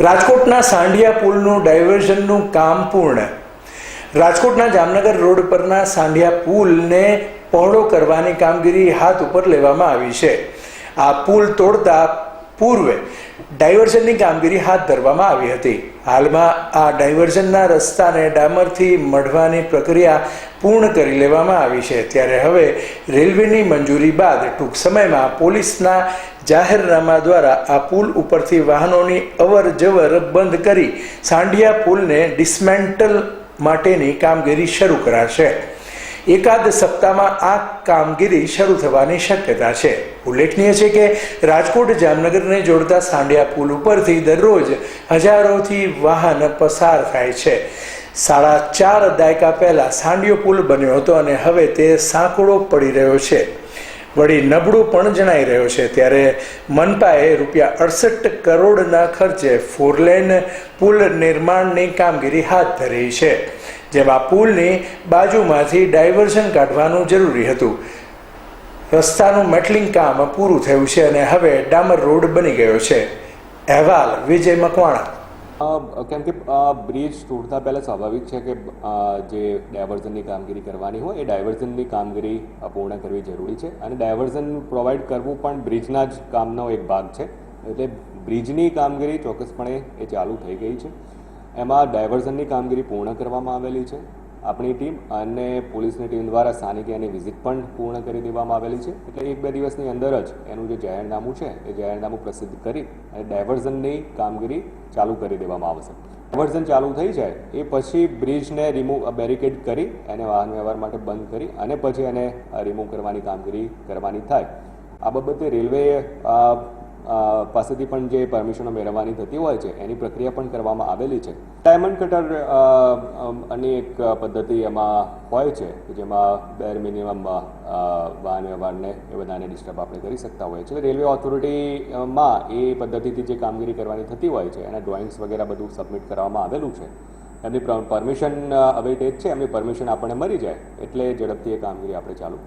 રાજકોટના સાંઢિયા પુલનું ડાયવર્ઝનનું કામ પૂર્ણ. રાજકોટના જામનગર રોડ પરના સાંઢિયા પુલને પહોળો કરવાની કામગીરી હાથ ઉપર લેવામાં આવી છે. આ પુલ તોડતા પૂર્વે ડાયવર્ઝનની કામગીરી હાથ ધરવામાં આવી હતી. હાલમાં આ ડાયવર્ઝનના રસ્તાને ડામરથી મઢવાની પ્રક્રિયા પૂર્ણ કરી લેવામાં આવી છે. ત્યારે હવે રેલવેની મંજૂરી બાદ ટૂંક સમયમાં પોલીસના જાહેરનામા દ્વારા આ પુલ ઉપરથી વાહનોની અવર જવર બંધ કરી સાંડિયા પુલને ડિસમેન્ટલ માટેની કામગીરી શરૂ કરાશે. એકાદ સપ્તાહમાં આ કામગીરી શરૂ થવાની શક્યતા છે. ઉલ્લેખનીય છે કે રાજકોટ જામનગરને જોડતા સાંડિયા પુલ ઉપરથી દરરોજ હજારોથી વાહન પસાર થાય છે. સાડા ચાર દાયકા પહેલા સાંડિયો પુલ બન્યો હતો અને હવે તે સાંકડો પડી રહ્યો છે. વળી નબળું પણ જણાઈ રહ્યો છે. ત્યારે મનપાએ રૂપિયા અડસઠ કરોડના ખર્ચે ફોરલેન પુલ નિર્માણની કામગીરી હાથ ધરી છે. જેમાં પુલની બાજુમાંથી ડાયવર્ઝન કાઢવાનું જરૂરી હતું. રસ્તાનું મેટલિંગ કામ પૂરું થયું છે અને હવે ડામર રોડ બની ગયો છે. અહેવાલ વિજય મકવાણા. કેમ કે બ્રિજ તૂટતા પહેલાં સ્વાભાવિક છે કે જે ડાયવર્ઝનની કામગીરી કરવાની હોય એ ડાયવર્ઝનની કામગીરી પૂર્ણ કરવી જરૂરી છે અને ડાયવર્ઝન પ્રોવાઈડ કરવું પણ બ્રિજના જ કામનો એક ભાગ છે. એટલે બ્રિજની કામગીરી ચોક્કસપણે એ ચાલુ થઈ ગઈ છે. એમાં ડાયવર્ઝનની કામગીરી પૂર્ણ કરવામાં આવેલી છે. આપણી ટીમ અને પોલીસની ટીમ દ્વારા સ્થાનિક એની વિઝિટ પણ પૂર્ણ કરી દેવામાં આવેલી છે. એટલે એક બે દિવસની અંદર જ એનું જે જાહેરનામું છે, એ જાહેરનામું પ્રસિદ્ધ કરી અને ડાયવર્ઝનની કામગીરી ચાલુ કરી દેવામાં આવશે. ડાયવર્ઝન ચાલુ થઈ જાય, એ પછી બ્રિજને રિમૂવ બેરિકેડ કરી એને વાહન વ્યવહાર માટે બંધ કરી અને પછી એને રિમૂવ કરવાની કામગીરી કરવાની થાય. આ બાબતે રેલવેએ પાસેથી પણ જે પરમિશનો મેળવવાની થતી હોય છે એની પ્રક્રિયા પણ કરવામાં આવેલી છે. ડાયમંડ કટર અ, એક પદ્ધતિ એમાં હોય છે કે જેમાં બેર મિનિમમ વાહન વ્યવહારને એ બધાને ડિસ્ટર્બ આપણે કરી શકતા હોઈએ છીએ. રેલવે ઓથોરિટીમાં એ પદ્ધતિથી જે કામગીરી કરવાની થતી હોય છે એના ડ્રોઈંગ્સ વગેરે બધું સબમિટ કરવામાં આવેલું છે. એમની પરમિશન અવેટેજ છે એમની પરમિશન આપણને મળી જાય એટલે ઝડપથી એ કામગીરી આપણે ચાલુ